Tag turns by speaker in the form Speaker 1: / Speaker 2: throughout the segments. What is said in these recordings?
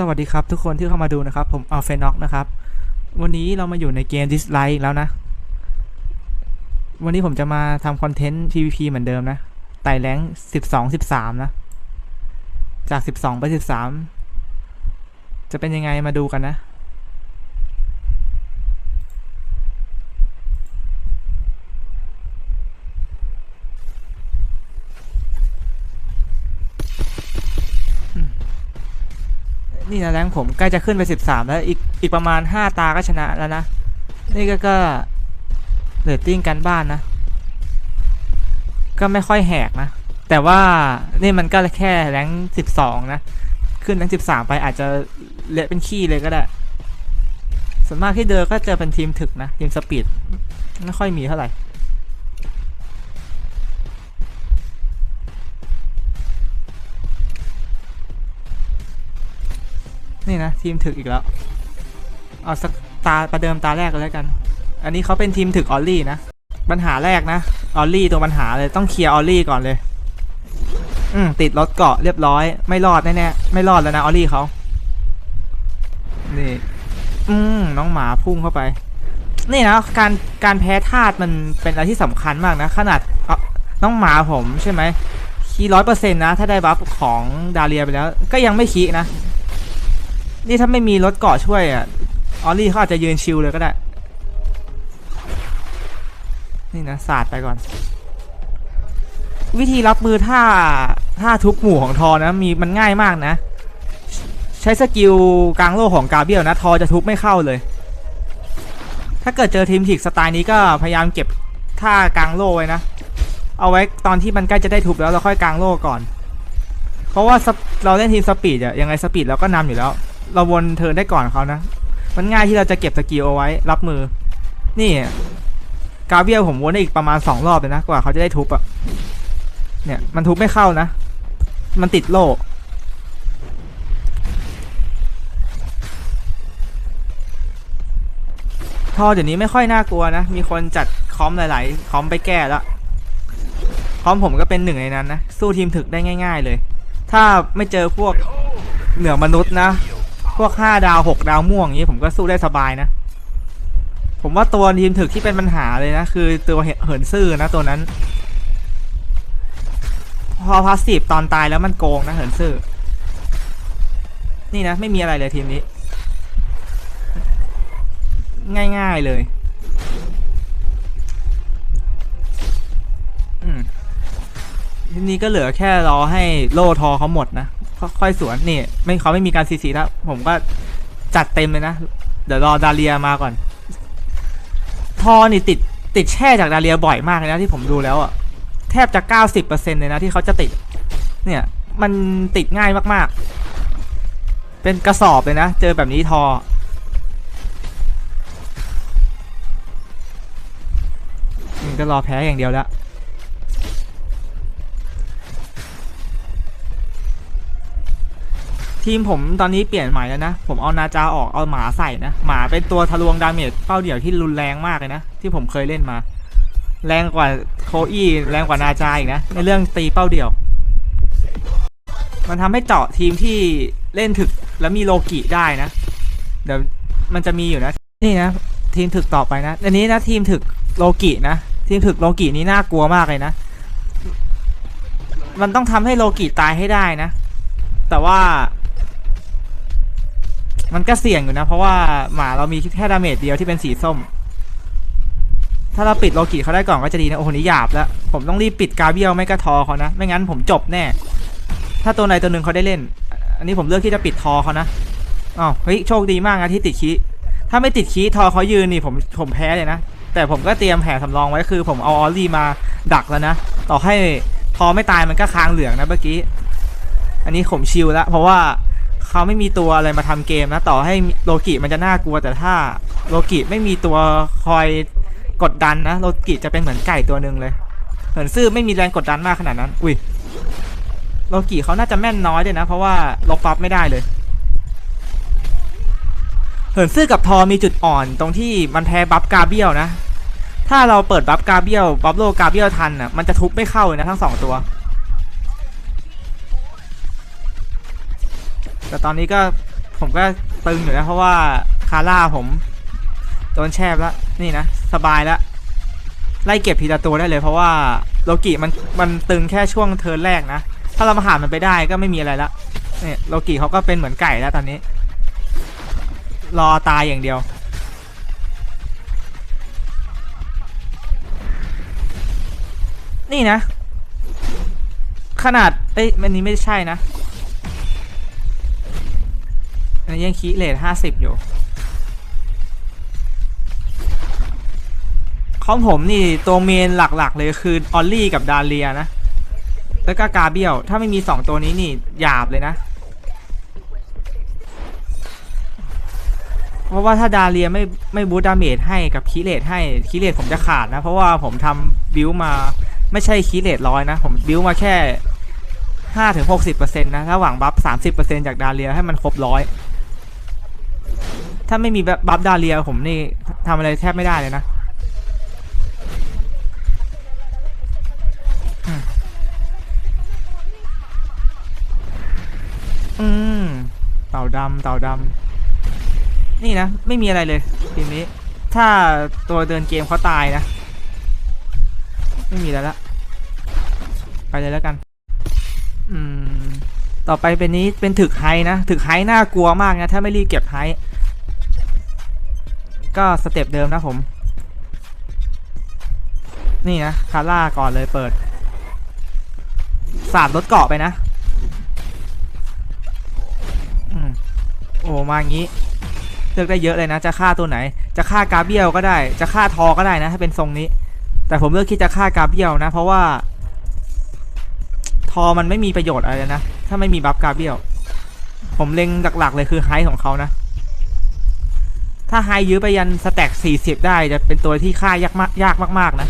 Speaker 1: สวัสดีครับทุกคนที่เข้ามาดูนะครับ ผมอัลเฟน็อกนะครับ วันนี้เรามาอยู่ในเกม Dislike แล้วนะ วันนี้ผมจะมาทำคอนเทนต์ PVP เหมือนเดิมนะ ไต่แรง12 13 นะ จาก 12 ไป 13 จะเป็นยังไงมาดูกันนะ นี่นะแรงผมใกล้จะขึ้นไป 13 แล้วอีกอีกประมาณ 5 ตาก็ชนะแล้วนะ นี่ก็ก็เรตติ้งกันบ้านนะ ก็ไม่ค่อยแหกนะ แต่ว่านี่มันก็แค่แรง12 นะ ขึ้นแรง13 ไปอาจจะเละเป็นขี้เลยก็ได้ส่วนมากที่เดินก็จะเป็นทีมถึกนะ ทีมสปีดไม่ค่อยมีเท่าไหร่ นี่นะทีมถึกอีกแล้ว เอาสักตาประเดิมตาแรกกันแล้วกัน อันนี้เขาเป็นทีมถึกออลลี่นะ ปัญหาแรกนะ ออลลี่ตัวปัญหาเลยต้องเคลียร์ออลลี่ก่อนเลย อืมติดรถเกาะเรียบร้อย ไม่รอดแน่ๆไม่รอดแล้วนะออลลี่เขา นี่ อืมน้องหมาพุ่งเข้าไป นี่นะการการแพ้ธาตุมันเป็นอะไรที่สำคัญมากนะ ขนาดอ่อน้องหมาผมใช่ไหมคีร้อยเปอร์เซ็นต์นะ ถ้าได้บัฟของดาเรียไปแล้ว ก็ยังไม่คีนะ นี่ถ้าไม่มีรถเกาะช่วยอะ ออลลี่เขาอาจจะยืนชิลเลยก็ได้ นี่นะศาสตร์ไปก่อน วิธีรับมือท่าท่าทุบหมู่ของทอนะมีมันง่ายมากนะ ใช้สกิลกลางโลกของกาเบียลนะ ทอจะทุบไม่เข้าเลย ถ้าเกิดเจอทีมถิกสไตล์นี้ก็พยายามเก็บท่ากลางโลไว้นะ เอาไว้ตอนที่มันใกล้จะได้ทุบแล้วเราค่อยกลางโลก่อน เพราะว่าเราเล่นทีมสปีดอะยังไงสปีดเราก็นำอยู่แล้ว เราวนเทิร์นได้ก่อนเขานะ มันง่ายที่เราจะเก็บสกิลเอาไว้ รับมือ นี่ กาเบียผมวนได้อีกประมาณสองรอบเลยนะ กว่าเขาจะได้ทุบอะเนี่ย มันทุบไม่เข้านะ มันติดโล่ทอเดี๋ยวนี้ไม่ค่อยน่ากลัวนะ มีคนจัดคอมหลาย ๆ คอมไปแก้แล้ว คอมผมก็เป็นหนึ่งในนั้นนะ สู้ทีมถึกได้ง่าย ๆ เลย ถ้าไม่เจอพวกเหนือมนุษย์นะ พวกห้าดาวหกดาวม่วงอย่างนี้ผมก็สู้ได้สบายนะ ผมว่าตัวทีมถึกที่เป็นปัญหาเลยนะ คือตัวเหินซื่อนะตัวนั้น พอพาสซีฟตอนตายแล้วมันโกงนะเหินซื่อ นี่นะ ไม่มีอะไรเลยทีมนี้ ง่ายๆเลยทีนี้ก็เหลือแค่รอให้โล่ทอเขาหมดนะ ค่อยสวนนี่ไม่เขาไม่มีการซีซีแล้วผมก็จัดเต็มเลยนะ เดี๋ยวรอดาเลียมาก่อน ทอนี่ติดติดแช่จากดาเลียบ่อยมากเลยนะที่ผมดูแล้วอะแทบจะ 90%เลยนะที่เขาจะติด เนี่ย มันติดง่ายมากๆ เป็นกระสอบเลยนะ เจอแบบนี้ทอนี่ก็รอแพ้อย่างเดียวแล้ว ทีมผมตอนนี้เปลี่ยนใหม่แล้วนะ ผมเอานาจาออกเอาหมาใส่นะ หมาเป็นตัวทะลวงดาเมจเป้าเดี่ยวที่รุนแรงมากเลยนะ ที่ผมเคยเล่นมา แรงกว่าโคอี้แรงกว่านาจาอีกนะ ในเรื่องตีเป้าเดี่ยว มันทำให้เจาะทีมที่เล่นถึกแล้วมีโลกิได้นะ เดี๋ยวมันจะมีอยู่นะ นี่นะ ทีมถึกต่อไปนะ อันนี้นะทีมถึกโลกินะ ทีมถึกโลกินี่น่ากลัวมากเลยนะ มันต้องทำให้โลกิตายให้ได้นะ แต่ว่า มันก็เสี่ยงอยู่นะ เพราะว่าหมาเรามีแค่ดาเมจเดียวที่เป็นสีส้ม ถ้าเราปิดโลกิเขาได้ก่อนก็จะดีนะ โอ้โหนี่หยาบแล้ว ผมต้องรีบปิดกาเบียลไม่ก็ทอเขานะ ไม่งั้นผมจบแน่ ถ้าตัวใดตัวหนึ่งเขาได้เล่น อันนี้ผมเลือกที่จะปิดทอเขานะอ๋อเฮ้ยโชคดีมากนะที่ติดคีถ้าไม่ติดคีทอเขายืนนี่ผมผมแพ้เลยนะ แต่ผมก็เตรียมแผนสำรองไว้คือ ผมเอาออลลี่มาดักแล้วนะ ต่อให้ทอไม่ตายมันก็ค้างเหลืองนะเมื่อกี้ อันนี้ผมชิลแล้วเพราะว่า เขาไม่มีตัวอะไรมาทำเกมนะต่อให้โลกิมันจะน่ากลัวแต่ถ้าโลกิไม่มีตัวคอยกดดันนะโลกิจะเป็นเหมือนไก่ตัวหนึ่งเลยเหมือนซื่อไม่มีแรงกดดันมากขนาดนั้น อุ้ยโลกิเขาน่าจะแม่นน้อยด้วยนะ เพราะว่าลบปั๊บไม่ได้เลยเหินซื่อกับทอมีจุดอ่อนตรงที่มันแพ้บัฟกาเบียลนะ ถ้าเราเปิดบัฟกาเบียลบัฟโลกาเบียลทันอะมันจะทุบไม่เข้าเลยนะทั้งสองตัว แต่ตอนนี้ก็ผมก็ตึงอยู่นะเพราะว่าคาร่าผมโดนแชบแล้วนี่นะสบายแล้วไล่เก็บทีละตัวได้เลยเพราะว่าโลกิมันมันตึงแค่ช่วงเทิร์นแรกนะ ถ้าเรามาหามันไปได้ก็ไม่มีอะไรละเนี่ยโลกิเขาก็เป็นเหมือนไก่แล้วตอนนี้ รอตายอย่างเดียว นี่นะ ขนาดเอ้ยอันนี้ไม่ใช่นะ ยังคีเลทห้าสิบอยู่ของผมนี่ตัวเมนหลักๆเลยคือออลลี่กับดาเลียนะ แล้วก็กาเบียลถ้าไม่มีสองตัวนี้นี่หยาบเลยนะ เพราะว่าถ้าดาเลียไม่ไม่บูตดาเมจให้กับคีเลทให้คีเลทผมจะขาดนะ เพราะว่าผมทำบิวมาไม่ใช่คีเลทร้อยนะ ผมบิวมาแค่ห้าถึงหกสิบเปอร์เซ็นต์นะ ถ้าหวังบัฟสามสิบเปอร์เซ็นต์จากดาเลียให้มันครบร้อย ถ้าไม่มีบัฟดาเลียผมนี่ทำอะไรแทบไม่ได้เลยนะอืมเต่าดำเต่าดำนี่นะ ไม่มีอะไรเลยทีมนี้ ถ้าตัวเดินเกมเขาตายนะ ไม่มีแล้วละไปเลยแล้วกัน อืม ต่อไปเป็นนี้เป็นถึกไฮนะ ถึกไฮน่ากลัวมากนะ ถ้าไม่รีบเก็บไฮ ก็สเต็ปเดิมนะผม นี่นะคาร่าก่อนเลยเปิด สาดรถเกาะไปนะอโอ้มาอย่างนี้เลือกได้เยอะเลยนะ จะฆ่าตัวไหน จะฆ่ากาเบียลก็ได้ จะฆ่าทอก็ได้นะ ถ้าเป็นทรงนี้ แต่ผมเลือกที่จะฆ่ากาเบียลนะ เพราะว่า ทอมันไม่มีประโยชน์อะไรนะ ถ้าไม่มีบัฟกาเบียลผมเล็งหลักๆเลยคือไฮของเขานะ ถ้าไฮยื้อไปยันสแต็ก40 ได้จะเป็นตัวที่ฆ่ายากมากยากมาก ๆ นะ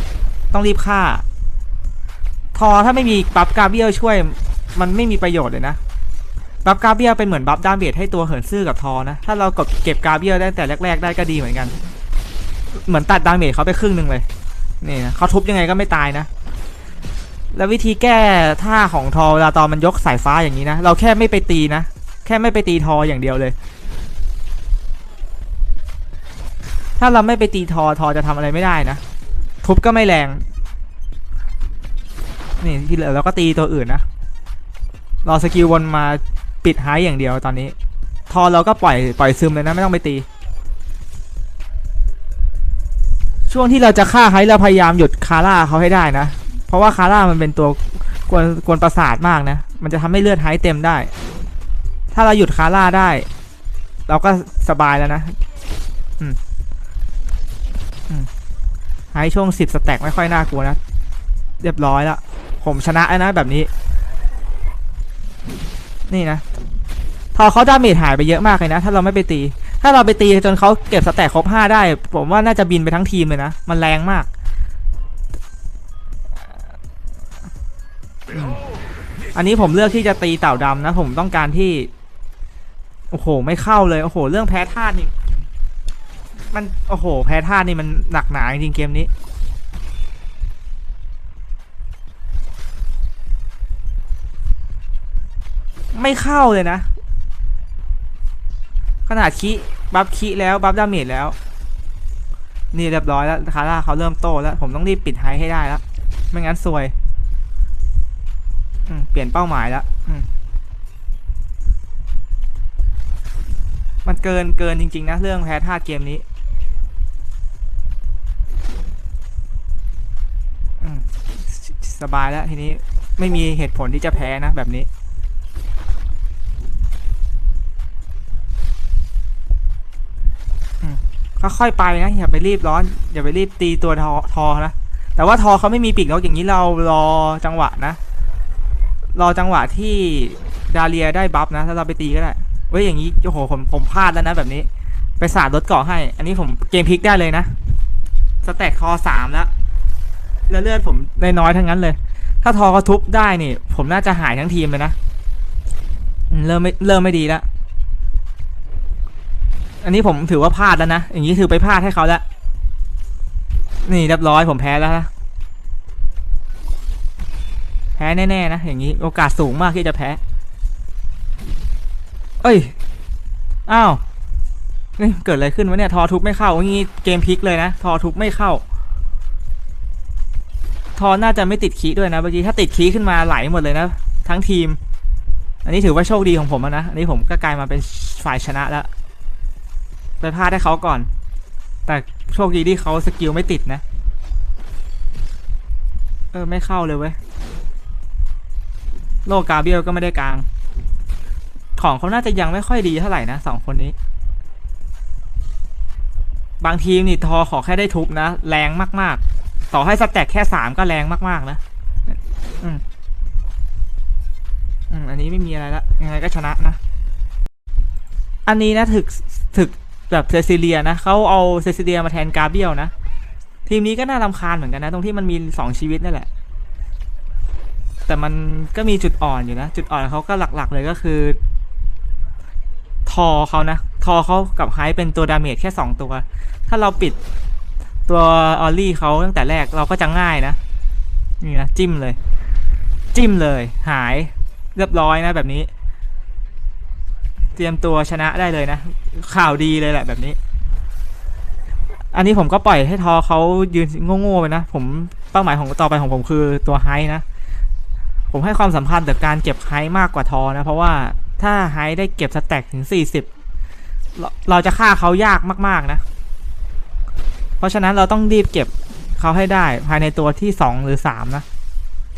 Speaker 1: ต้องรีบฆ่า ทอถ้าไม่มีบัฟกาเบียลช่วย มันไม่มีประโยชน์เลยนะบัฟกาเบียลเป็นเหมือนบัฟดาเมจให้ตัวเหินซื่อกับทอนะ ถ้าเรากดเก็บกาเบียลได้แต่แรก ๆ ได้ก็ดีเหมือนกัน เหมือนตัดดาเมจเขาไปครึ่งหนึ่งเลย นี่นะเขาทุบยังไงก็ไม่ตายนะ แล้ววิธีแก้ท่าของทอเวลาตอนมันยกสายฟ้าอย่างนี้นะ เราแค่ไม่ไปตีนะ แค่ไม่ไปตีทออย่างเดียวเลย ถ้าเราไม่ไปตีทอทอจะทำอะไรไม่ได้นะ ทุบก็ไม่แรง นี่ที่เหลือเราก็ตีตัวอื่นนะ รอสกิลวนมาปิดไฮอย่างเดียวตอนนี้ ทอเราก็ปล่อยปล่อยซึมเลยนะไม่ต้องไปตี ช่วงที่เราจะฆ่าไฮเราพยายามหยุดคาร่าเขาให้ได้นะ เพราะว่าคาร่ามันเป็นตัวกวนกวนประสาทมากนะ มันจะทำให้เลือดไฮเต็มได้ ถ้าเราหยุดคาร่าได้ เราก็สบายแล้วนะ อืม ไฮช่วงสิบสแต็กไม่ค่อยน่ากลัวนะ เรียบร้อยแล้วผมชนะแล้วนะแบบนี้ นี่นะพอเขาดาเมจหายไปเยอะมากเลยนะ ถ้าเราไม่ไปตี ถ้าเราไปตีจนเขาเก็บสแต็กครบห้าได้ ผมว่าน่าจะบินไปทั้งทีมเลยนะ มันแรงมาก อันนี้ผมเลือกที่จะตีเต่าดำนะ ผมต้องการที่ โอ้โห ไม่เข้าเลย โอ้โห เรื่องแพ้ธาตุนี่ มันโอ้โห แพ้ธานี่มันหนักหนาจริงเกมนี้ ไม่เข้าเลยนะ ขนาดคิบัฟคิแล้ว บัฟดาเมจแล้ว นี่เรียบร้อยแล้วคาร่าเขาเริ่มโตแล้ว ผมต้องรีบปิดไฮให้ได้แล้ว ไม่งั้นซวยเปลี่ยนเป้าหมายแล้วมมันเกินเกินจริง ๆ นะ เรื่องแพ้ธาตุเกมนี้อืม สบายแล้วทีนี้ไม่มีเหตุผลที่จะแพ้นะแบบนี้ ค่อยๆไปนะอย่าไปรีบร้อน อย่าไปรีบตีตัวทอทอนะ แต่ว่าทอเขาไม่มีปีกนกอย่างนี้เรารอจังหวะนะ รอจังหวะที่ดาเลียได้บัฟนะถ้าเราไปตีก็ได้เว้ยอย่างนี้โอ้โหผมผมพลาดแล้วนะแบบนี้ ไปสาดรถเกาะให้ อันนี้ผมเกมพลิกได้เลยนะสแต็กทอสามแล้ว แล้วเลือดผมน้อยๆทั้งนั้นเลย ถ้าทอเขาทุบได้นี่ ผมน่าจะหายทั้งทีมเลยนะอืมเริ่มไม่เริ่มไม่ดีแล้ว อันนี้ผมถือว่าพลาดแล้วนะ อย่างนี้ถือไปพลาดให้เขาแล้ว นี่เรียบร้อยผมแพ้แล้วนะ แพ้แน่ๆนะ อย่างนี้ โอกาสสูงมากที่จะแพ้ เอ้ย อ้าว นี่เกิดอะไรขึ้นวะเนี่ย ทอทุบไม่เข้าอย่างี้เกมพลิกเลยนะ ทอทุบไม่เข้า ทอน่าจะไม่ติดคีย์ด้วยนะเมื่อกี้ถ้าติดคีย์ขึ้นมาไหลหมดเลยนะ ทั้งทีม อันนี้ถือว่าโชคดีของผมนะ อันนี้ผมก็กลายมาเป็นฝ่ายชนะแล้ว ไปพลาดให้เขาก่อน แต่โชคดีที่เขาสกิลไม่ติดนะ เออไม่เข้าเลยเว้ย โลกาเบียลก็ไม่ได้กลาง ของเขาน่าจะยังไม่ค่อยดีเท่าไหร่นะสองคนนี้ บางทีมนี่ทอขอแค่ได้ทุบนะ แรงมาก ๆ ต่อให้สแต็กแค่สามก็แรงมาก ๆ นะ อืม อืม อันนี้ไม่มีอะไรละ ยังไงก็ชนะนะ อันนี้นะถึกถึกแบบเซซิเลียนะเขาเอาเซซิเลียมาแทนกาเบียลนะ ทีมนี้ก็น่ารำคาญเหมือนกันนะ ตรงที่มันมีสองชีวิตนั่นแหละ แต่มันก็มีจุดอ่อนอยู่นะ จุดอ่อนเขาก็หลัก ๆ เลยก็คือ ทอเขานะ ทอเขากับไฮเป็นตัวดาเมจแค่สองตัว ถ้าเราปิด ตัวออลลี่เขาตั้งแต่แรกเราก็จะง่ายนะ นี่นะจิ้มเลย จิ้มเลย หายเรียบร้อยนะแบบนี้ เตรียมตัวชนะได้เลยนะ ข่าวดีเลยแหละแบบนี้ อันนี้ผมก็ปล่อยให้ทอเขายืนโง่ๆไปนะ ผมเป้าหมายของต่อไปของผมคือตัวไฮนะ ผมให้ความสำคัญกับการเก็บไฮมากกว่าทอนะ เพราะว่าถ้าไฮได้เก็บสแต็กถึง 40 เราเราจะฆ่าเขายากมากๆนะ เพราะฉะนั้นเราต้องรีบเก็บเขาให้ได้ภายในตัวที่ 2 หรือ 3 นะ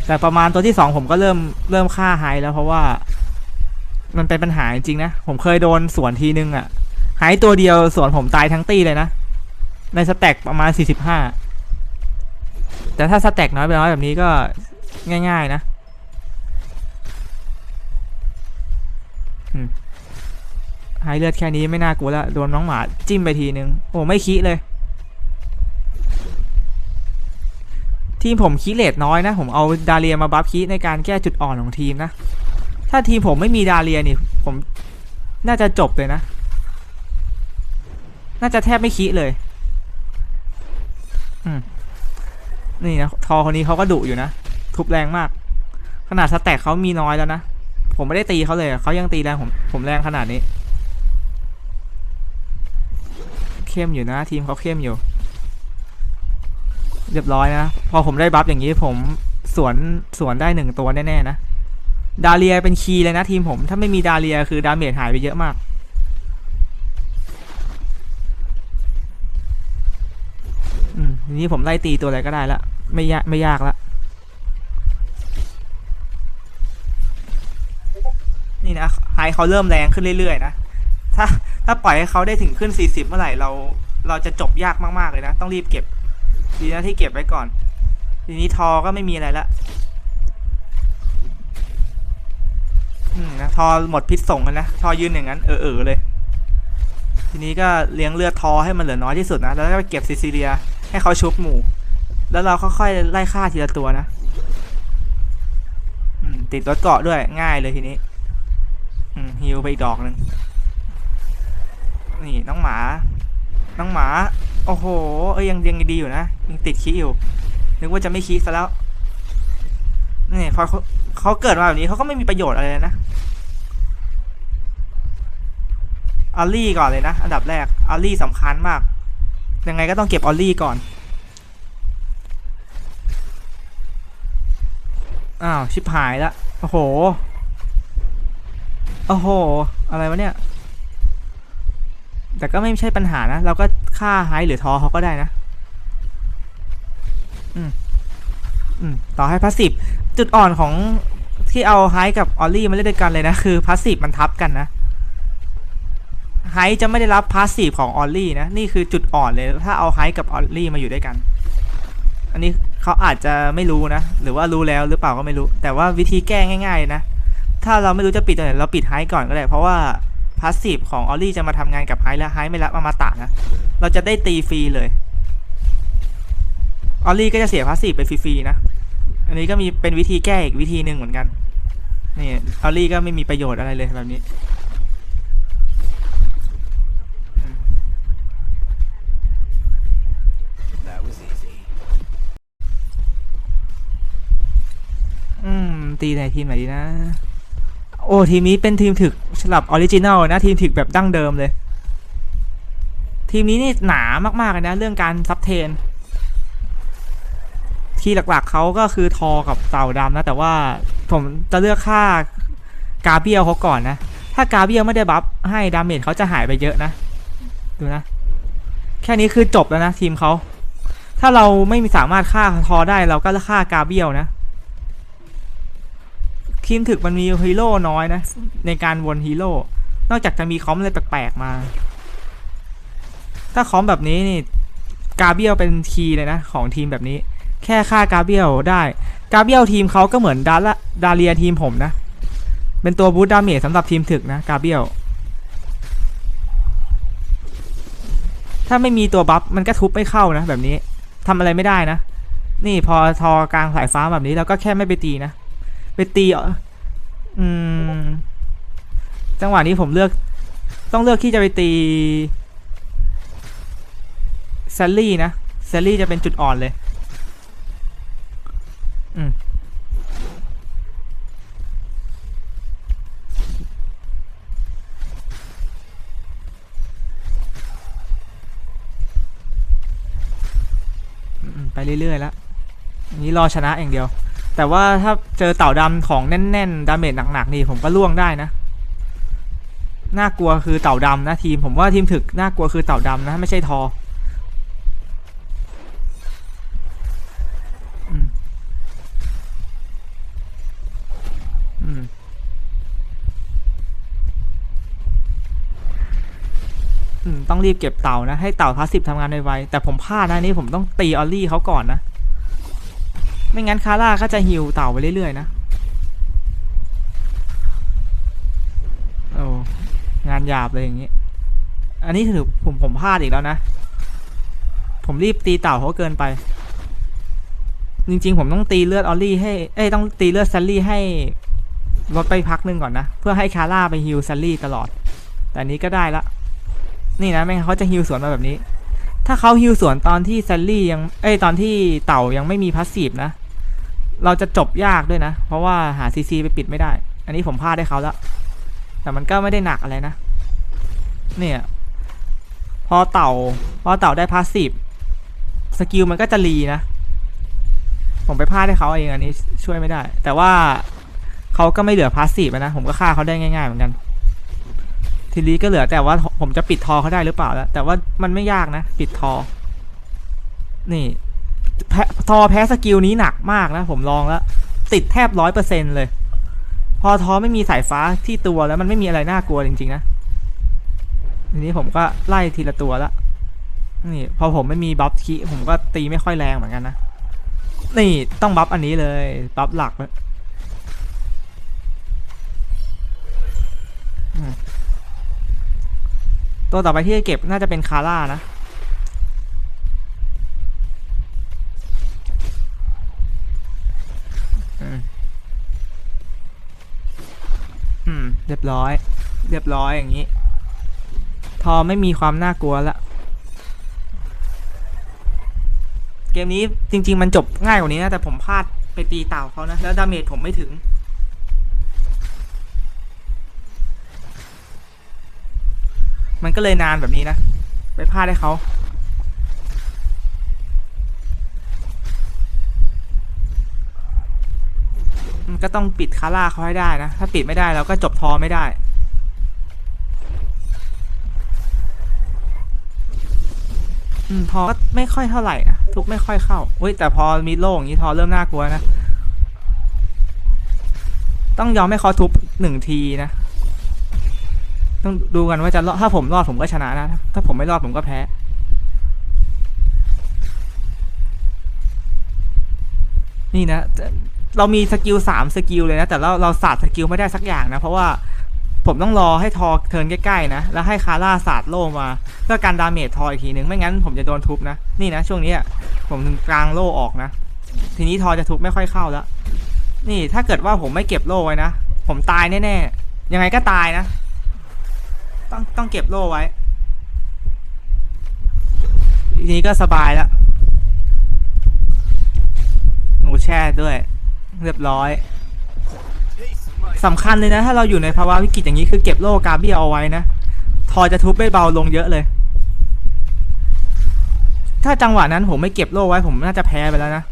Speaker 1: แต่ประมาณตัวที่ 2 ผมก็เริ่มเริ่มฆ่าไฮแล้วเพราะว่า มันเป็นปัญหาจริงนะ ผมเคยโดนสวนทีนึงอะ่ะไฮตัวเดียวสวนผมตายทั้งตีเลยนะ ในสแต็กประมาณ 45 แต่ถ้าสแต็กน้อยไปน้อยแบบนี้ก็ง่าย ๆ นะอืมไฮเลือดแค่นี้ไม่น่ากลัวแล้วโดนน้องหมาจิ้มไปทีนึง โอ้ไม่คิเลย ทีมผมคีเลตน้อยนะ ผมเอาดาเลียมาบัฟคีในการแก้จุดอ่อนของทีมนะ ถ้าทีมผมไม่มีดาเลียนี่ ผมน่าจะจบเลยนะ น่าจะแทบไม่คีเลย นี่นะ ทอคนนี้เขาก็ดุอยู่นะ ทุบแรงมาก ขนาดสแต็กเขามีน้อยแล้วนะ ผมไม่ได้ตีเขาเลย เขายังตีแรงผมผมแรงขนาดนี้ เข้มอยู่นะ ทีมเขาเข้มอยู่ เรียบร้อยนะ พอผมได้บัฟอย่างนี้ผมสวนสวนได้หนึ่งตัวแน่ๆนะ ดาเลียเป็นคีย์เลยนะทีมผม ถ้าไม่มีดาเลียคือดาเมจหายไปเยอะมาก อืมนี้ผมไล่ตีตัวอะไรก็ได้ละไม่ยากไม่ยากละนี่นะไฮเขาเริ่มแรงขึ้นเรื่อยๆนะ ถ้าถ้าปล่อยให้เขาได้ถึงขึ้น 40 เมื่อไหร่เราเราจะจบยากมากๆเลยนะ ต้องรีบเก็บ ดีนะที่เก็บไว้ก่อน ทีนี้ทอก็ไม่มีอะไรละอืมนะทอหมดพิษส่งแล้วนะทอยืนอย่างนั้นเออเออเลย ทีนี้ก็เลี้ยงเลือดทอให้มันเหลือน้อยที่สุดนะ แล้วก็ไปเก็บซิซิเลีย ให้เขาชุบหมู่ แล้วเราค่อยๆไล่ฆ่าทีละตัวนะอืมติดรถเกาะด้วยง่ายเลยทีนี้อืมฮิวไปอีกดอกหนึ่งนี่น้องหมา น้องหมา โอ้โห เอ้ยยังยังดีอยู่นะ ยังติดคีอยู่นึกว่าจะไม่คีซะแล้วนี่พอเขาเขาเกิดมาแบบนี้เขาก็ไม่มีประโยชน์อะไรเลยนะออลลี่ก่อนเลยนะ อันดับแรกออลลี่สำคัญมาก ยังไงก็ต้องเก็บออลลี่ก่อน อ้าว ชิบหายละโอ้โห โอ้โห อะไรวะเนี่ย แต่ก็ไม่ใช่ปัญหานะ เราก็ฆ่าไฮหรือทอเขาก็ได้นะ ต่อให้พาสซีฟจุดอ่อนของที่เอาไฮกับออลลี่มาเล่นด้วยกันเลยนะ คือพาสซีฟมันทับกันนะไฮจะไม่ได้รับพาสซีฟของออลลี่นะ นี่คือจุดอ่อนเลย ถ้าเอาไฮกับออลลี่มาอยู่ด้วยกัน อันนี้เขาอาจจะไม่รู้นะ หรือว่ารู้แล้วหรือเปล่าก็ไม่รู้ แต่ว่าวิธีแก้ง่ายๆนะ ถ้าเราไม่รู้จะปิดตรงไหนเราปิดไฮก่อนก็ได้ เพราะว่าพาสซีฟของออลลี่จะมาทำงานกับไฮแล้วไฮไม่รับมามาตะนะ เราจะได้ตีฟรีเลย ออลลี่ก็จะเสียพาสซีฟไปฟรีๆนะ อันนี้ก็มีเป็นวิธีแก้อีกวิธีหนึ่งเหมือนกัน นี่ออลลี่ก็ไม่มีประโยชน์อะไรเลยแบบนี้ อืม ตีในทีมไหนดีนะ โอ้ ทีมนี้เป็นทีมถึกฉลับออริจินัลนะ ทีมถึกแบบดั้งเดิมเลย ทีมนี้นี่หนามากๆเลยนะ เรื่องการซับเทน ที่หลักๆเขาก็คือทอกับเต่าดำนะ แต่ว่าผมจะเลือกค่ากาเบียลเขาก่อนนะ ถ้ากาเบียลไม่ได้บัฟให้ดาเมจเขาจะหายไปเยอะนะ ดูนะ แค่นี้คือจบแล้วนะทีมเขาถ้าเราไม่มีสามารถฆ่าทอได้เราก็ฆ่ากาเบียลนะทีมถึกมันมีฮีโร่น้อยนะ ในการวนฮีโร่นอกจากจะมีคอมอะไรแปลกๆมา ถ้าคอมแบบนี้นี่กาเบียลเป็นคีย์เลยนะ ของทีมแบบนี้ แค่ฆ่ากาเบียลได้ กาเบียลทีมเขาก็เหมือนดาละดาเลียทีมผมนะ เป็นตัวบูตดาเมจสำหรับทีมถึกนะกาเบียลถ้าไม่มีตัวบัฟมันก็ทุบไม่เข้านะ แบบนี้ทำอะไรไม่ได้นะ นี่พอทอกลางสายฟ้าแบบนี้เราก็แค่ไม่ไปตีนะ ไปตีอ่ออืม จังหวะนี้ผมเลือก ต้องเลือกที่จะไปตีแซลลี่นะแซลลี่จะเป็นจุดอ่อนเลย อืมไปเรื่อยๆแล้วนี้รอชนะอย่างเดียว แต่ว่าถ้าเจอเต่าดำของแน่นๆ ดาเมจหนักๆนี่ผมก็ล่วงได้นะ น่ากลัวคือเต่าดำนะทีม ผมว่าทีมถึกน่ากลัวคือเต่าดำนะ ไม่ใช่ทอม อืม อืม ต้องรีบเก็บเต่านะ ให้เต่าพาสซีฟทำงานไวๆแต่ผมพลาดนะนี่ผมต้องตีออลลี่เขาก่อนนะ ไม่งั้นคาร่าก็จะฮิวเต่าไปเรื่อยๆนะโอ้งานหยาบเลยอย่างนี้ อันนี้ถือผมผมพลาดอีกแล้วนะ ผมรีบตีเต่าเขาเกินไป จริงๆ ผมต้องตีเลือดออลลี่ให้ เอ้ยต้องตีเลือดซัลลี่ให้ลดไปพักหนึ่งก่อนนะ เพื่อให้คาร่าไปฮิวซัลลี่ตลอด แต่นนี้ก็ได้ละ นี่นะไม่งเขาจะฮิวสวนมาแบบนี้ ถ้าเขาฮิวสวนตอนที่ซัลลี่ยังเอ้ยตอนที่เต่ายังไม่มีพาสซีฟนะ เราจะจบยากด้วยนะ เพราะว่าหาซีซีไปปิดไม่ได้ อันนี้ผมพลาดให้เขาแล้ว แต่มันก็ไม่ได้หนักอะไรนะ เนี่ย พอเต่า พอเต่าได้พาสซีฟสกิลมันก็จะรีนะ ผมไปพลาดให้เขาเองอันนี้ช่วยไม่ได้ แต่ว่าเขาก็ไม่เหลือพาสซีฟนะ ผมก็ฆ่าเขาได้ง่ายๆเหมือนกัน ทีนี้ก็เหลือแต่ว่าผมจะปิดทอเขาได้หรือเปล่าแล้ว แต่ว่ามันไม่ยากนะ ปิดทอ นี่แพทอแพ้สกิลนี้หนักมากนะ ผมลองแล้ว ติดแทบร้อยเปอร์เซ็นเลย พอทอไม่มีสายฟ้าที่ตัวแล้วมันไม่มีอะไรน่ากลัวจริงๆนะทีนี้ผมก็ไล่ทีละตัวละนี่ พอผมไม่มีบัฟคีผมก็ตีไม่ค่อยแรงเหมือนกันนะ นี่ต้องบัฟอันนี้เลย บัฟหลักเลยอืม ตัวต่อไปที่จะเก็บน่าจะเป็นคาร่านะ อืม เรียบร้อย เรียบร้อยอย่างนี้ ทอไม่มีความน่ากลัวละ เกมนี้จริง ๆ มันจบง่ายกว่านี้นะ แต่ผมพลาดไปตีเต่าเขานะ แล้วดาเมจผมไม่ถึง มันก็เลยนานแบบนี้นะ ไปพลาดให้เขามันก็ต้องปิดคาร่าเขาให้ได้นะ ถ้าปิดไม่ได้เราก็จบทอไม่ได้ อืม ทอก็ไม่ค่อยเท่าไหร่นะ ทุกไม่ค่อยเข้าเว้ยแต่พอมีโล่อย่างนี้ทอเริ่มน่ากลัวนะ ต้องยอมให้เขาทุบหนึ่งทีนะ ต้องดูกันว่าจะรอดถ้าผมรอดผมก็ชนะนะ ถ้าผมไม่รอดผมก็แพ้ นี่นะ เรามีสกิลสามสกิลเลยนะ แต่เราเราสาดสกิลไม่ได้สักอย่างนะ เพราะว่าผมต้องรอให้ทอเทิร์นใกล้ๆนะ แล้วให้คาร่าสาดโล่มา เพื่อการดาเมจทออีกทีนึง ไม่งั้นผมจะโดนทุบนะ นี่นะช่วงนี้ผมถึงกลางโล่ออกนะ ทีนี้ทอจะทุบไม่ค่อยเข้าแล้ว นี่ถ้าเกิดว่าผมไม่เก็บโล่ไว้นะ ผมตายแน่ๆ ยังไงก็ตายนะ ต้องต้องเก็บโล่ไว้ ทีนี้ก็สบายแล้วหนูแช่ด้วย เรียบร้อยสำคัญเลยนะ ถ้าเราอยู่ในภาวะวิกฤตอย่างนี้คือเก็บโล่กาเบียเอาไว้นะ ทอจะทุบได้เบาลงเยอะเลย ถ้าจังหวะนั้นผมไม่เก็บโล่ไว้ผมน่าจะแพ้ไปแล้วนะ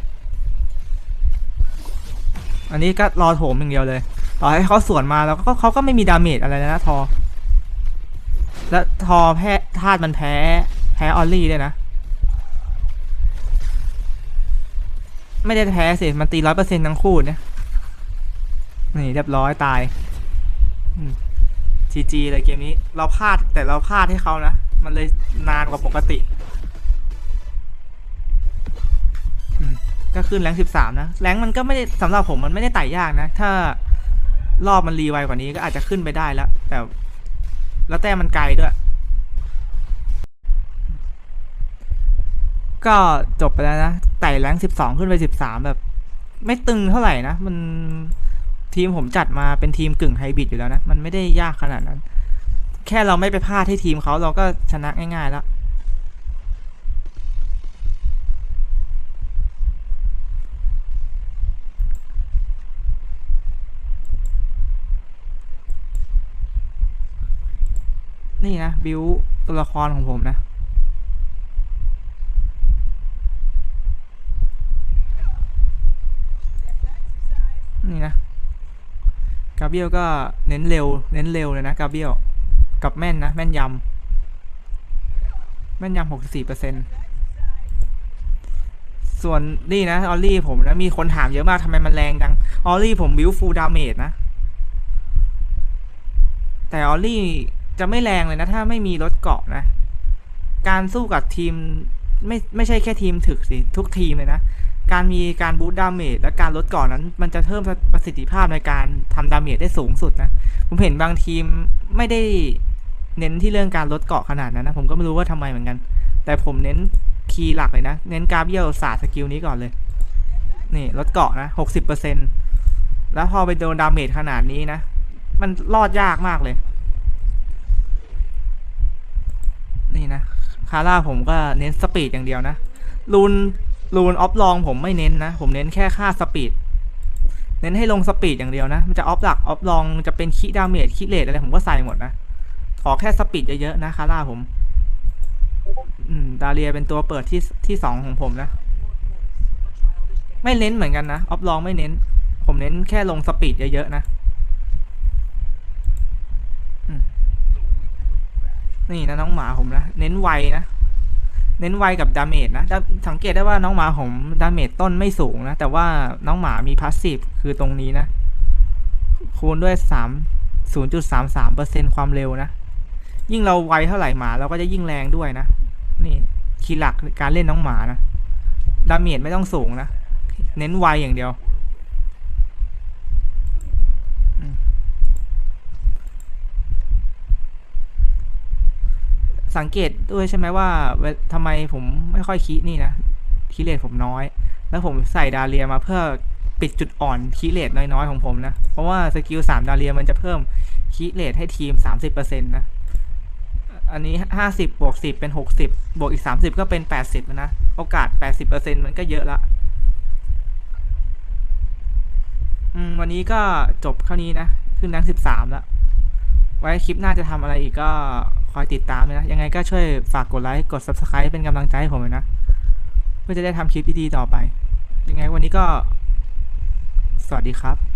Speaker 1: อันนี้ก็รอโถมอย่างเดียวเลย ต่อให้เขาสวนมาแล้วก็เขาก็ไม่มีดาเมจอะไรนะทอ และทอแพ้ธาตุมันแพ้ แพ้ออลลี่ด้วยนะ ไม่ได้แพ้สิ มันตีร้อยเปอร์เซ็นต์ทั้งคู่เนี่ยนี่เรียบร้อยตายจีจีเลยเกมนี้ เราพลาดแต่เราพลาดให้เขานะ มันเลยนานกว่าปกติก็ขึ้นแรงสิบสามนะ แรงมันก็ไม่ได้สำหรับผมมันไม่ได้ไต่ยากนะ ถ้ารอบมันรีไวกว่านี้ก็อาจจะขึ้นไปได้แล้ว แต่ แล้วแต้มมันไกลด้วย ก็จบไปแล้วนะไต่แรงสิบสองขึ้นไปสิบสามแบบ ไม่ตึงเท่าไหร่นะ มันทีมผมจัดมาเป็นทีมกึ่งไฮบริดอยู่แล้วนะ มันไม่ได้ยากขนาดนั้น แค่เราไม่ไปพลาดที่ทีมเขาเราก็ชนะง่ายๆแล้ว นี่นะ บิวตัวละครของผมนะ นี่นะ กาเบียลก็เน้นเร็ว เน้นเร็วเลยนะ กาเบียลกับแม่นนะ แม่นยำ แม่นยำหกสี่เปอร์เซ็นส่วนนี่นะ ออลลี่ผมนะ มีคนถามเยอะมากทำไมมันแรงจัง ออลลี่ผมบิวฟูลดาเมจนะ แต่ออลลี่ จะไม่แรงเลยนะ ถ้าไม่มีรถเกาะนะ การสู้กับทีมไม่ไม่ใช่แค่ทีมถึกสิทุกทีมเลยนะ การมีการบูตดาเมจและการลดก่อนนั้น มันจะเพิ่มประสิทธิภาพในการทำดาเมจได้สูงสุดนะ ผมเห็นบางทีมไม่ได้เน้นที่เรื่องการลดเกาะขนาดนั้นนะ ผมก็ไม่รู้ว่าทำไมเหมือนกัน แต่ผมเน้นคีย์หลักเลยนะ เน้นการเบี้ยลศาสตร์สกิลนี้ก่อนเลย นี่ลดเกาะนะหกสิบเปอร์เซ็นแล้วพอไปโดนดาเมจขนาดนี้นะ มันรอดยากมากเลย นี่นะ คาร่าผมก็เน้นสปีดอย่างเดียวนะลูนลูนออฟลองผมไม่เน้นนะ ผมเน้นแค่ค่าสปีด เน้นให้ลงสปีดอย่างเดียวนะ มันจะออฟหลักออฟลองจะเป็นคิดาเมจคิเลทอะไรผมก็ใส่หมดนะ ขอแค่สปีดเยอะๆนะคาร่าผม อืม ดาเรียเป็นตัวเปิดที่ที่สองของผมนะ ไม่เน้นเหมือนกันนะ ออฟลองไม่เน้น ผมเน้นแค่ลงสปีดเยอะๆนะ นี่นะน้องหมาผมนะ เน้นไวนะ เน้นไวกับดาเมจนะดาสังเกตได้ว่าน้องหมาผมดาเมจต้นไม่สูงนะ แต่ว่าน้องหมามีพาสซีฟคือตรงนี้นะ คูณด้วยสามศูนย์จุดสามสามเปอร์เซ็นความเร็วนะ ยิ่งเราไวเท่าไหร่หมาเราก็จะยิ่งแรงด้วยนะ นี่คีย์หลักการเล่นน้องหมานะ ดาเมจไม่ต้องสูงนะ เน้นไวอย่างเดียว สังเกตด้วยใช่ไหมว่าเวทำไมผมไม่ค่อยคีนี่นะคีเลทผมน้อย แล้วผมใส่ดาเรียมาเพื่อปิดจุดอ่อนคีเลทน้อยๆของผมนะ เพราะว่าสกิลสามดาเรียมันจะเพิ่มคีเลทให้ทีมสามสิบเปอร์เซ็นต์นะ อันนี้ห้าสิบบวกสิบเป็นหกสิบบวกอีกสามสิบก็เป็นแปดสิบนะ โอกาสแปดสิบเปอร์เซ็นต์มันก็เยอะละวันนี้ก็จบเท่านี้นะ ขึ้นแรงสิบสามแล้ว ไว้คลิปหน้าจะทำอะไรอีกก็ อยติดตามนะ ยังไงก็ช่วยฝากกดไลค์ กด Subscribe เป็นกำลังใจให้ผมเลยนะ เพื่อจะได้ทำคลิปดีๆต่อไป ยังไงวันนี้ก็ สวัสดีครับ